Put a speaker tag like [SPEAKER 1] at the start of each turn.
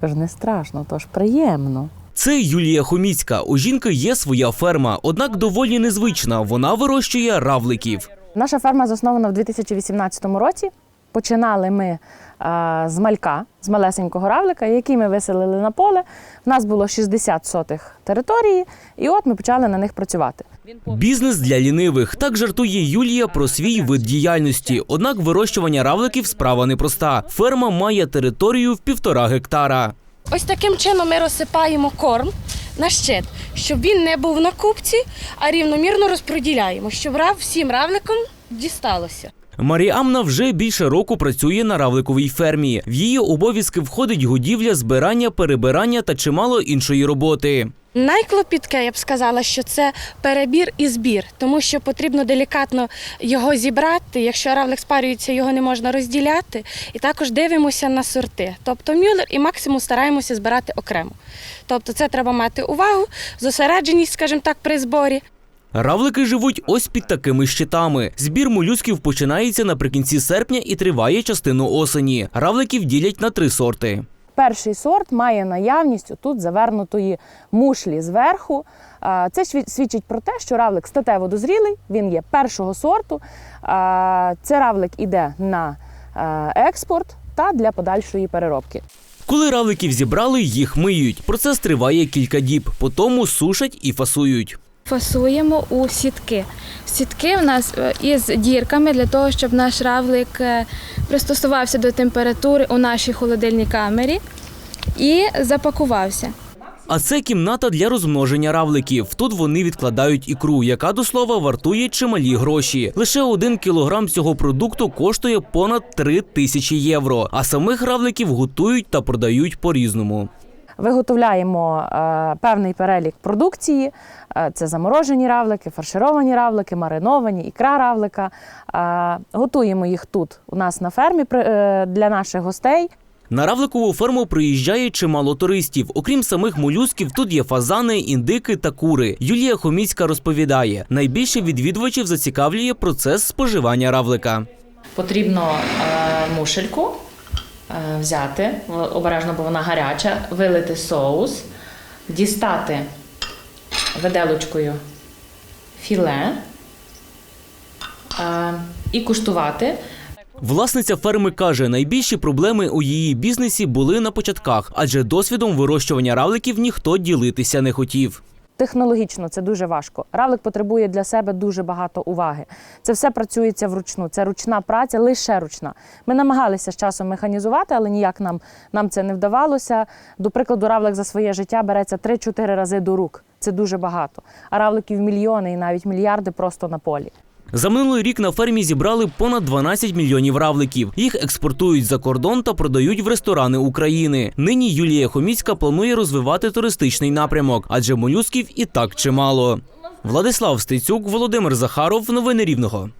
[SPEAKER 1] Кажу, не страшно, то ж приємно.
[SPEAKER 2] Це Юлія Хоміцька. У жінки є своя ферма, однак доволі незвична. Вона вирощує равликів.
[SPEAKER 1] Наша ферма заснована в 2018 році. Починали ми а, з малька, з малесенького равлика, який ми виселили на поле. У нас було 60 сотих території, і от ми почали на них працювати.
[SPEAKER 2] Бізнес для лінивих. Так жартує Юлія про свій вид діяльності. Однак вирощування равликів справа непроста. Ферма має територію в півтора гектара.
[SPEAKER 3] Ось таким чином ми розсипаємо корм на щит, щоб він не був на купці, а рівномірно розподіляємо, щоб рав всім равликам дісталося.
[SPEAKER 2] Маріамна вже більше року працює на равликовій фермі. В її обов'язки входить годівля, збирання, перебирання та чимало іншої роботи.
[SPEAKER 3] Найклопітке, я б сказала, що це перебір і збір, тому що потрібно делікатно його зібрати. Якщо равлик спарюється, його не можна розділяти. І також дивимося на сорти. Тобто мюллер і максимум стараємося збирати окремо. Тобто це треба мати увагу, зосередженість, скажімо так, при зборі.
[SPEAKER 2] Равлики живуть ось під такими щитами. Збір молюсків починається наприкінці серпня і триває частину осені. Равликів ділять на три сорти.
[SPEAKER 1] Перший сорт має наявність тут завернутої мушлі зверху. Це свідчить про те, що равлик статево дозрілий, він є першого сорту. Це равлик іде на експорт та для подальшої переробки.
[SPEAKER 2] Коли равликів зібрали, їх миють. Процес триває кілька діб. Потім сушать і фасують.
[SPEAKER 4] Фасуємо у сітки. Сітки в нас е, із дірками для того, щоб наш равлик е, пристосувався до температури у нашій холодильній камері і запакувався.
[SPEAKER 2] А це кімната для розмноження равликів. Тут вони відкладають ікру, яка до слова вартує чималі гроші. Лише один кілограм цього продукту коштує понад 3 тисячі євро. А самих равликів готують та продають по-різному.
[SPEAKER 1] Виготовляємо е, певний перелік продукції. Е, Це заморожені равлики, фаршировані равлики, мариновані, ікра равлика. Е, Готуємо їх тут у нас на фермі при- для наших гостей.
[SPEAKER 2] На равликову ферму приїжджає чимало туристів. Окрім самих молюсків, тут є фазани, індики та кури. Юлія Хоміцька розповідає: найбільше відвідувачів зацікавлює процес споживання равлика.
[SPEAKER 5] Потрібно е, мушельку взяти, обережно, бо вона гаряча, вилити соус, дістати виделочкою філе е, і куштувати.
[SPEAKER 2] Власниця ферми каже, найбільші проблеми у її бізнесі були на початках, адже досвідом вирощування равликів ніхто ділитися не хотів.
[SPEAKER 1] Технологічно це дуже важко. Равлик потребує для себе дуже багато уваги. Це все працюється вручну. Це ручна праця, лише ручна. Ми намагалися з часом механізувати, але ніяк нам, нам це не вдавалося. До прикладу, равлик за своє життя береться 3-4 рази до рук. Це дуже багато. А равликів мільйони і навіть мільярди просто на полі.
[SPEAKER 2] За минулий рік на фермі зібрали понад 12 мільйонів равликів. Їх експортують за кордон та продають в ресторани України. Нині Юлія Хоміцька планує розвивати туристичний напрямок, адже молюсків і так чимало. Владислав Стецюк, Володимир Захаров. Новини Рівного.